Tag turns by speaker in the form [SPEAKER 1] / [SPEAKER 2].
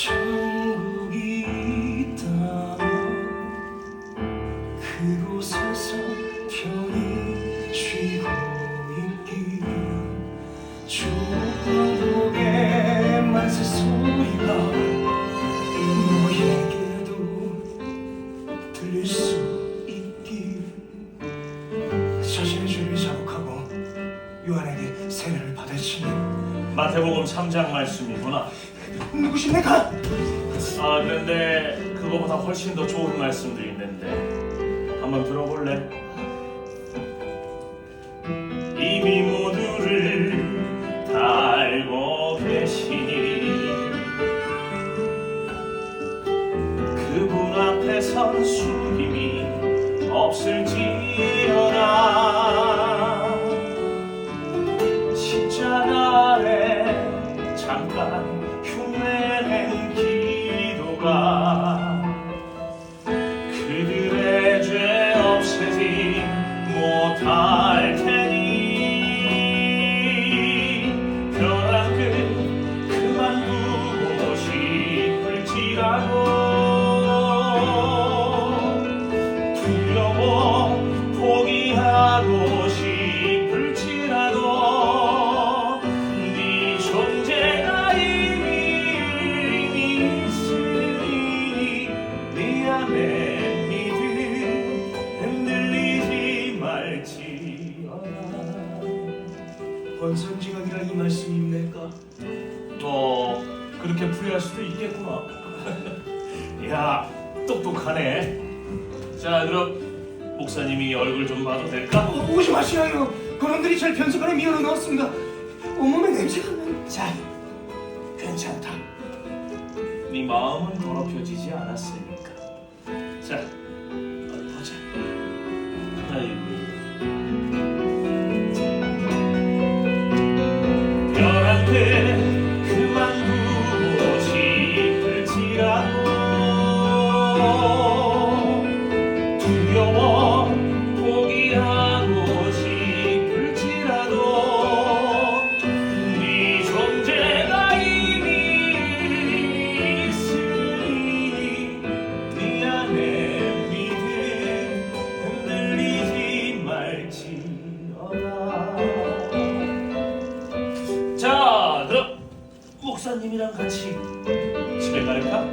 [SPEAKER 1] 천국이 있다면 그곳에서 편히 쉬고 있기 조건복에 만세 소리가 너에게도 들릴 수 세례를 받으시니
[SPEAKER 2] 마태복음 3장 말씀이구나.
[SPEAKER 1] 누구십니까?
[SPEAKER 2] 아 그런데 그거보다 훨씬 더 좋은 말씀도 있는데 한번 들어볼래? 이미 모두를 다 알고 계시니 그분 앞에 선 수임이 없을지
[SPEAKER 1] 원선징악이라 이 말씀입니까?
[SPEAKER 2] 뭐 그렇게 풀이할 수도 있겠구나 야 똑똑하네 자 그럼 목사님이 얼굴 좀 봐도 될까?
[SPEAKER 1] 어, 오지 마시라요. 그놈들이 절 변수관에 미어넣어 넣었습니다. 온몸에 냄새가 나. 자, 괜찮다.
[SPEAKER 2] 네 마음은 더럽혀지지 않았으니까. 자, тебе 목사님이랑 같이 집에 갈까?